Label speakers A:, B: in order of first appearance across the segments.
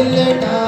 A: Lele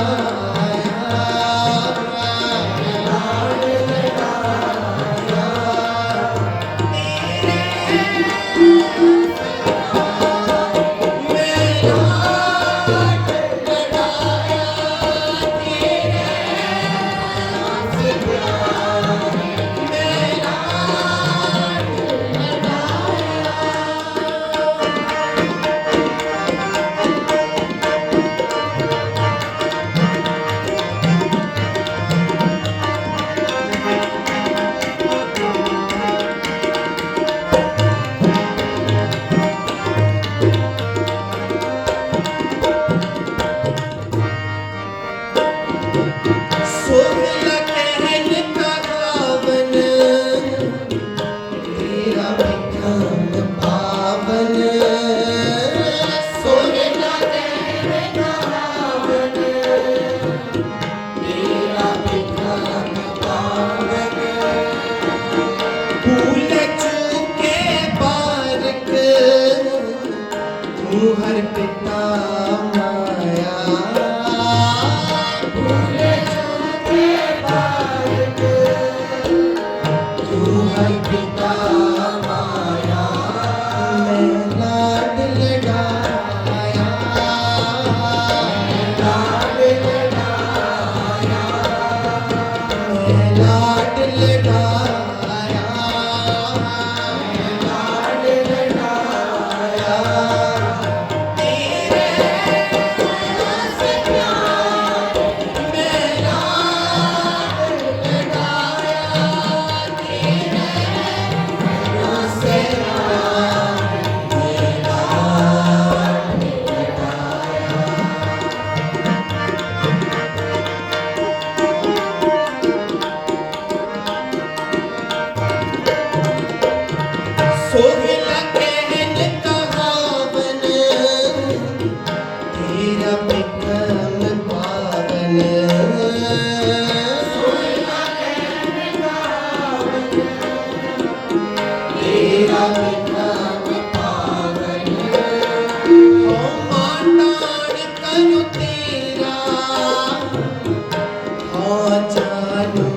A: ਹੋ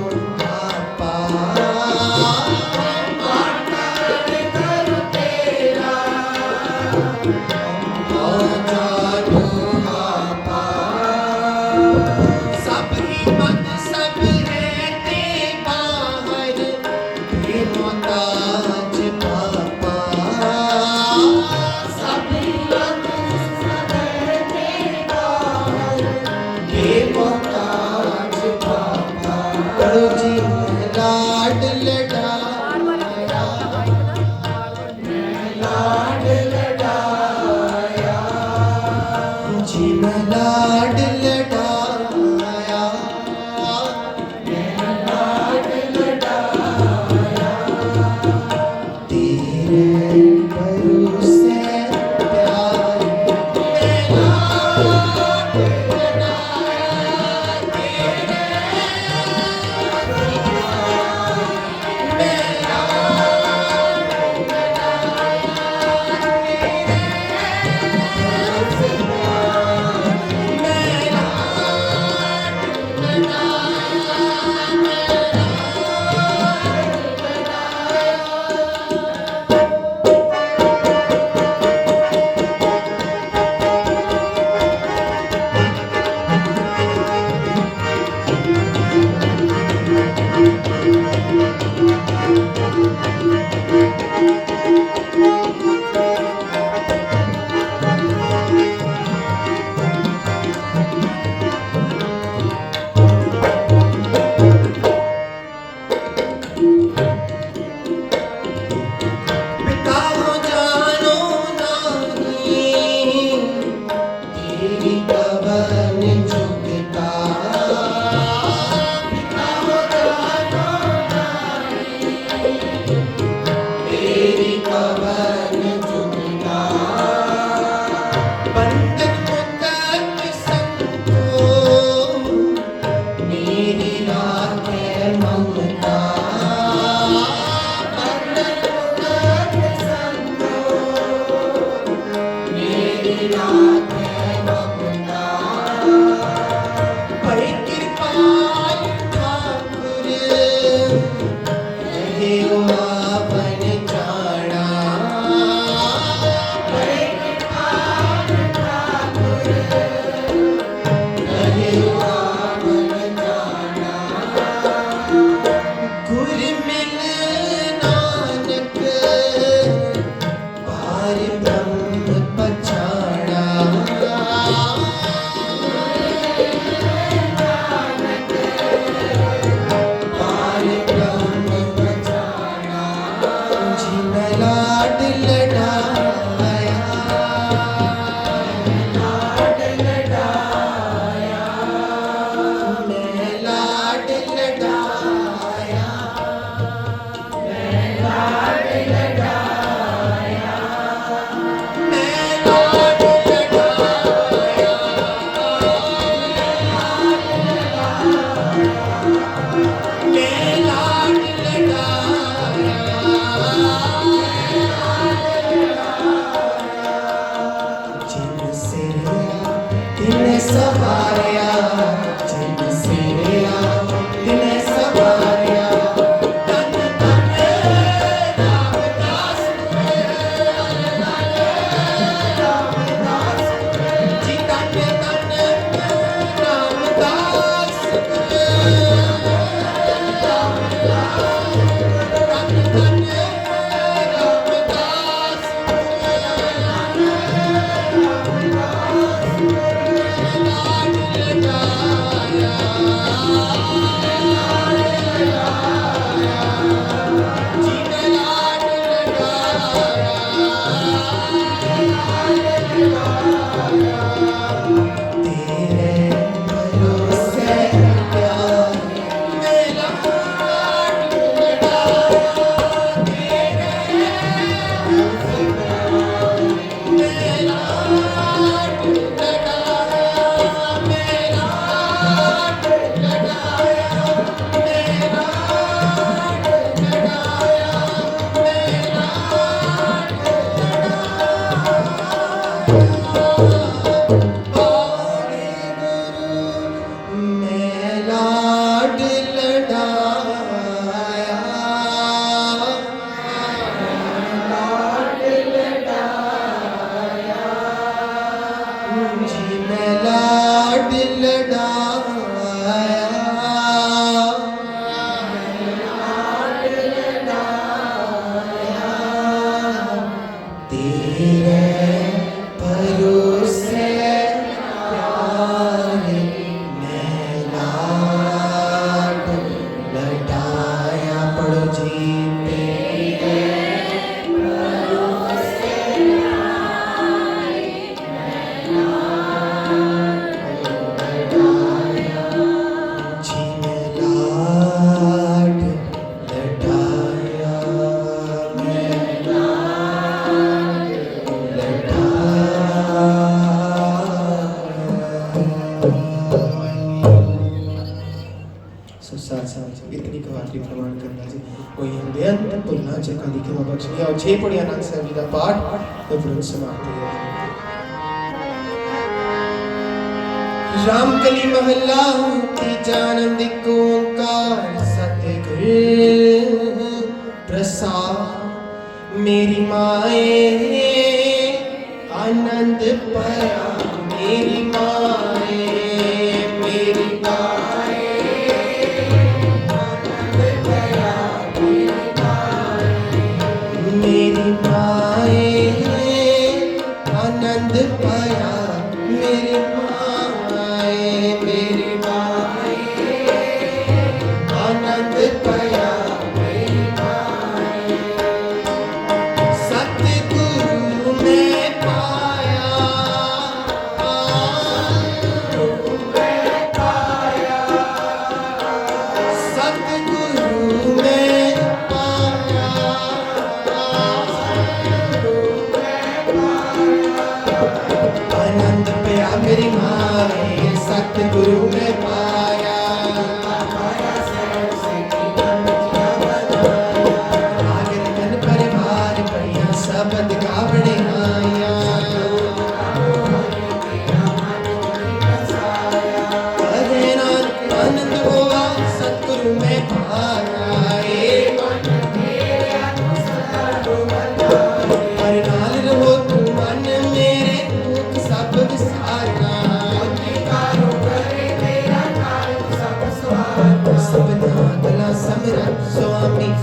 A: ਤੇ ਭੁੱਲਾਂ ਚੱਕਾਂ ਦੀ ਕਿਰਪਾ ਬਖਸ਼ਣੀ ਆਓ ਛੇ ਪੜਿਆ ਨਾਨਕ ਸਾਹਿਬ ਜੀ ਦਾ ਪਾਠ, ਤੇ ਫਿਰ ਸਮਾਪਤੀ ਹੈ ਰਾਮ ਕਲੀ ਮਹੱਲਾ ਤੀਜਾ ਆਨੰਦ ਇੱਕ ਓੰਕਾਰ ਸਤਿਗੁਰ ਪ੍ਰਸਾਦ। ਮੇਰੀ ਮਾਏ, ਆਨੰਦ ਪਇਆ ਮੇਰੀ ਸਾਬਤ ਕਾਵਣੇ ਆਇਆ। ਕਰੇ ਨਾਨਕ ਆਨੰਦ ਹੋਵਾ ਸਤਿਗੁਰੂ ਮੈਂ ਪਾਇਆ ਏ। ਪਰ ਨਾਲ ਰਹੋ ਤੂੰ ਮਨ ਮੇਰੇ, ਦੁੱਖ ਸਭ ਵਿਸਾਰਨਾ ਸਭ ਦਾ ਗਲਾ ਸਮਰਾ ਸੁਆਮੀ